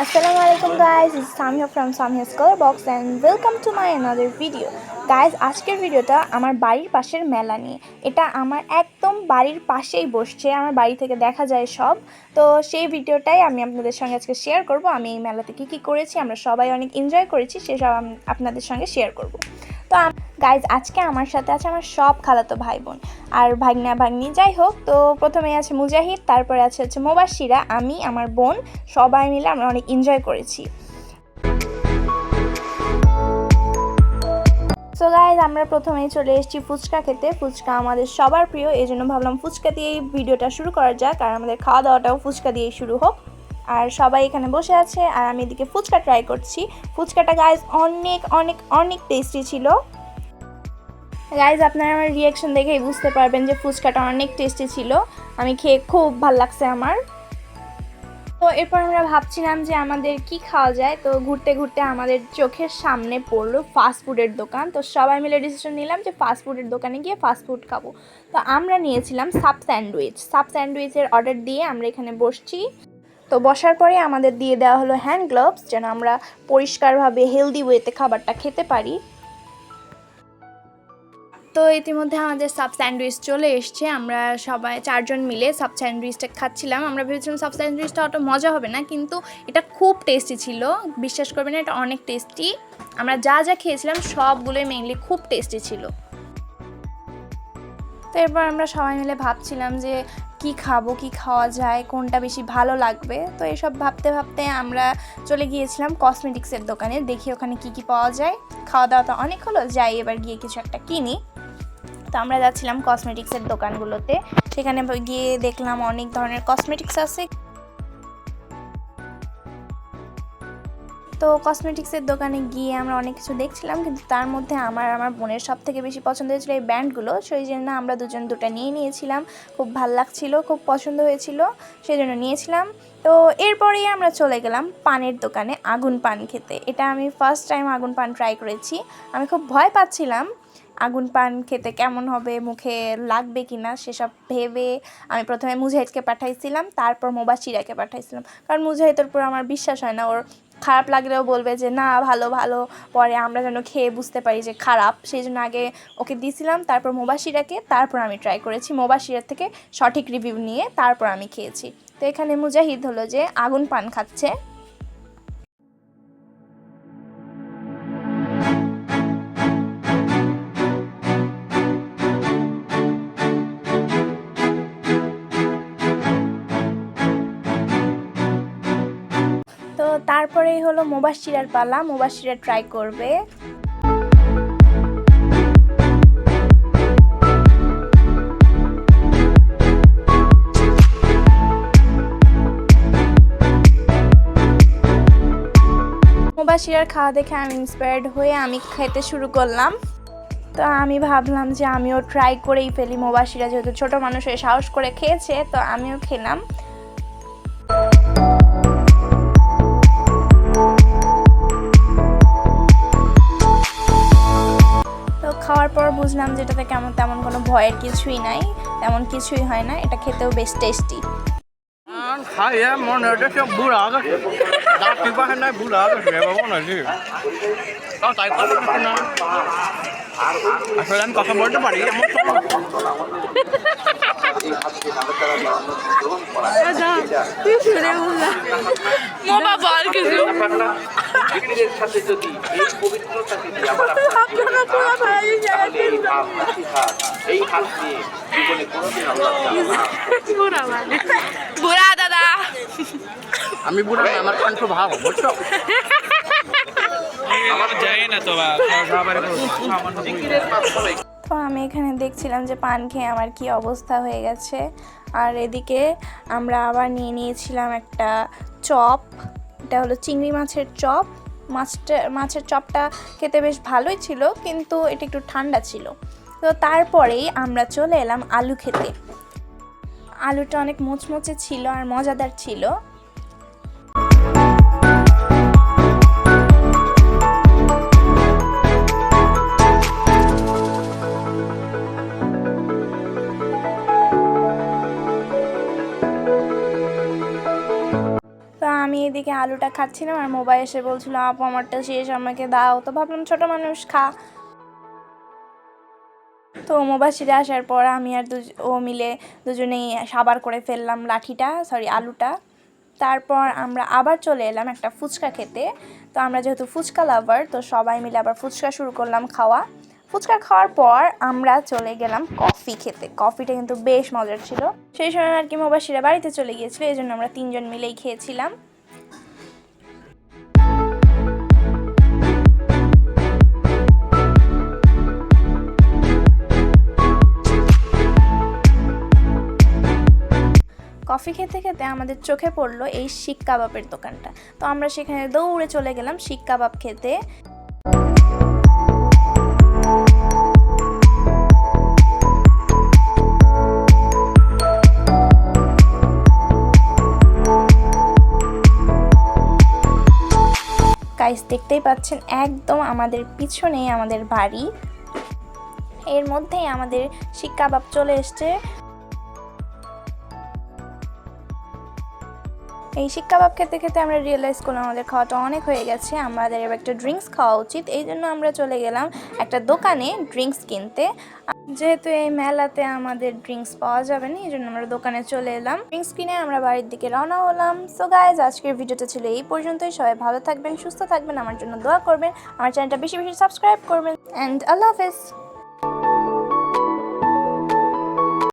Assalamu alaikum guys, it's Samia from Samia's Color Box and welcome to my another video. Guys আজকের ভিডিওটা আমার বাড়ির পাশের মেলা নিয়ে। এটা আমার একদম বাড়ির পাশেই বসছে আমার বাড়ি থেকে দেখা যায় সব। তো সেই ভিডিওটাই আমি আপনাদের সঙ্গে আজকে শেয়ার করব। আমি এই মেলাতে কী কী করেছি আমরা সবাই অনেক এনজয় করেছি সেসব আপনাদের সঙ্গে শেয়ার করব। তো গাইজ আজকে আমার সাথে আছে আমার সব খালাতো ভাই বোন আর ভাগ্না ভাগ্নি, যাই হোক, তো প্রথমে আছে মুজাহিদ, তারপরে আছে হচ্ছে মোবাশিরা আমি, আমার বোন, সবাই মিলে আমরা অনেক এনজয় করেছি। সো গাইজ আমরা প্রথমেই চলে এসেছি ফুচকা খেতে। ফুচকা আমাদের সবার প্রিয় এই জন্য ভাবলাম ফুচকা দিয়েই ভিডিওটা শুরু করা যাক, আর আমাদের খাওয়া দাওয়াটাও ফুচকা দিয়েই শুরু হোক। আর সবাই এখানে বসে আছে, আর আমি এদিকে ফুচকা ট্রাই করছি। ফুচকাটা গাইজ অনেক অনেক অনেক টেস্টি ছিল। গাইজ আপনারা আমার রিয়াকশন দেখেই বুঝতে পারবেন যে ফুচকাটা অনেক টেস্টি ছিল। আমি খেয়ে খুব ভালো লাগছে আমার। তো এরপর আমরা ভাবছিলাম যে আমাদের কি খাওয়া যায়। তো ঘুরতে ঘুরতে আমাদের চোখের সামনে পড়ল ফাস্ট ফুডের দোকান। তো সবাই মিলে ডিসিশন নিলাম যে ফাস্ট ফুডের দোকানে গিয়ে ফাস্ট ফুড খাব। তো আমরা নিয়েছিলাম সাব স্যান্ডউইচ সাব স্যান্ডউইচের অর্ডার দিয়ে আমরা এখানে বসছি। তো বসার পরে আমাদের দিয়ে দেওয়া হলো হ্যান্ড গ্লোভস যেন আমরা পরিষ্কারভাবে হেলদি ওয়েতে খাবারটা খেতে পারি। তো ইতিমধ্যে আমাদের সাব স্যান্ডউইচ চলে এসছে। আমরা সবাই চারজন মিলে সাব স্যান্ডউইচটা খাচ্ছিলাম। আমরা ভেবেছিলাম সাব স্যান্ডউইচটা অত মজা হবে না, কিন্তু এটা খুব টেস্টি ছিল। বিশ্বাস করবেন এটা অনেক টেস্টি। আমরা যা যা খেয়েছিলাম সবগুলোই মেইনলি খুব টেস্টি ছিল। তো এরপর আমরা সবাই মিলে ভাবছিলাম যে কি খাব, কি খাওয়া যায়, কোনটা বেশি ভালো লাগবে। তো এসব ভাবতে ভাবতে আমরা চলে গিয়েছিলাম কসমেটিক্সের দোকানে, দেখি ওখানে কি কি পাওয়া যায়। খাওয়া দাওয়া তো অনেক হলো, যাই এবার গিয়ে কিছু একটা কিনি। তো আমরা যাচ্ছিলাম কসমেটিক্সের দোকানগুলোতে। সেখানে গিয়ে দেখলাম অনেক ধরনের কসমেটিক্স আছে। তো কসমেটিক্সের দোকানে গিয়ে আমরা অনেক কিছু দেখছিলাম, কিন্তু তার মধ্যে আমার আমার বোনের সব থেকে বেশি পছন্দ হয়েছিল এই ব্যান্ডগুলো। সেই জন্য আমরা দুজন দুটো নিয়ে নিয়েছিলাম। খুব ভালো লাগছিল, খুব পছন্দ হয়েছিল, সেই জন্য নিয়েছিলাম। তো এরপরেই আমরা চলে গেলাম পানের দোকানে আগুন পান খেতে। এটা আমি ফার্স্ট টাইম আগুন পান ট্রাই করেছি। আমি খুব ভয় পাচ্ছিলাম আগুন পান খেতে কেমন হবে, মুখে লাগবে কি না সেসব ভেবে আমি প্রথমে মুজাহিদকে পাঠাইছিলাম, তারপর মোবাশিরাকে পাঠাইছিলাম। কারণ মুজাহিদের উপর আমার বিশ্বাস হয় না, ওর খারাপ লাগলেও বলবে যে, না, ভালো ভালো। পরে আমরা যেন খেয়ে বুঝতে পারি যে, খারাপ। সেই জন্য আগে ওকে দিয়েছিলাম তারপর মোবাশিরাকে তারপর আমি ট্রাই করেছি মোবাশিরার থেকে সঠিক রিভিউ নিয়ে, তারপর আমি খেয়েছি। তো এখানে মুজাহিদ হলো যে, আগুন পান খাচ্ছে। তারপরেই হলো মোবাশিরার পালা মোবাশিরা ট্রাই করবে। মোবাশিরার খাওয়া দেখে আমি ইন্সপায়ার্ড হয়ে আমি খেতে শুরু করলাম। তো আমি ভাবলাম যে আমিও ট্রাই করেই ফেলি মোবাশিরা যেহেতু ছোটো মানুষ হয়ে সাহস করে খেয়েছে, তো আমিও খেলাম। বুঝলাম যে এটাতে কেমন তেমন কোনো ভয়ের কিছুই নাই তেমন কিছুই হয় না এটা খেতেও বেশ টেস্টি খাইয়ে মনে হচ্ছে বুড়া গেছে দাঁতি পাখে নাই বুড়া গেছে বাবু নাকি তাও তাই কথা না। আসলে আমি কথা বলতে পারি মোবা বল কিছু। সাথে যদি এই পবিত্রতাকে দিয়ে আবার আপনারা তাহলে এই হাত একই হাত এই হাত নিয়ে জীবনে কোনোদিন বুড়া দাদা। আমি বুড়া না আমার কণ্ঠ ভাব বুঝছ? জিকিরের মাধ্যমে তো আমি এখানে দেখছিলাম যে পান খেয়ে আমার কি অবস্থা হয়ে গেছে। আর এদিকে আমরা আবার নিয়ে নিয়েছিলাম একটা চপ। এটা হলো চিংড়ি মাছের চপ। মাছটা, মাছের চপটা খেতে বেশ ভালোই ছিল, কিন্তু এটা একটু ঠান্ডা ছিল। তো তারপরেই আমরা চলে এলাম আলু খেতে। আলুটা অনেক মুচমুচে ছিল আর মজাদার ছিল। এদিকে আলুটা খাচ্ছিলাম আর মোবাইল এসে বলছিল, আপু, আমারটা শেষ, আমাকে দাও। তো ভাবলাম ছোট মানুষ খা। তো মোবাসিরে আসার পর আমি আর দুজ, ও মিলে দুজনেই সাবার করে ফেললাম লাঠিটা সরি আলুটা। তারপর আমরা আবার চলে এলাম একটা ফুচকা খেতে। তো আমরা যেহেতু ফুচকা লাভার তো সবাই মিলে আবার ফুচকা শুরু করলাম খাওয়া। ফুচকা খাওয়ার পর আমরা চলে গেলাম কফি খেতে। কফিটা কিন্তু বেশ মজার ছিল। সেই সময় আর কি মোবাসিরা বাড়িতে চলে গিয়েছিল, এই জন্য আমরা তিনজন মিলেই খেয়েছিলাম। কফি খেতে খেতে আমাদের চোখে পড়ল এই শিক কাবাবের দোকানটা। তো আমরা সেখানে দৌড়ে চলে গেলাম শিক কাবাব খেতে। গাইস দেখতেই পাচ্ছেন, একদম আমাদের পিছনেই আমাদের বাড়ি। এর মধ্যেই আমাদের শিক কাবাব চলে এসছে। এই শিক কাবাব খেতে খেতে আমরা রিয়েলাইজ করলাম আমাদের খাওয়াটা অনেক হয়ে গেছে আমাদের এবার একটা ড্রিঙ্কস খাওয়া উচিত। এই জন্য আমরা চলে গেলাম একটা দোকানে ড্রিঙ্কস কিনতে। যেহেতু এই মেলাতে আমাদের ড্রিঙ্কস পাওয়া যাবে না, এই জন্য আমরা দোকানে চলে এলাম। ড্রিঙ্কস কিনে আমরা বাড়ির দিকে রওনা হলাম। সো গাইজ আজকের ভিডিওটা ছিল এই পর্যন্তই। সবাই ভালো থাকবেন, সুস্থ থাকবেন, আমার জন্য দোয়া করবেন, আমার চ্যানেলটা বেশি বেশি সাবস্ক্রাইব করবেন। অ্যান্ড আল্লাহ হাফেজ।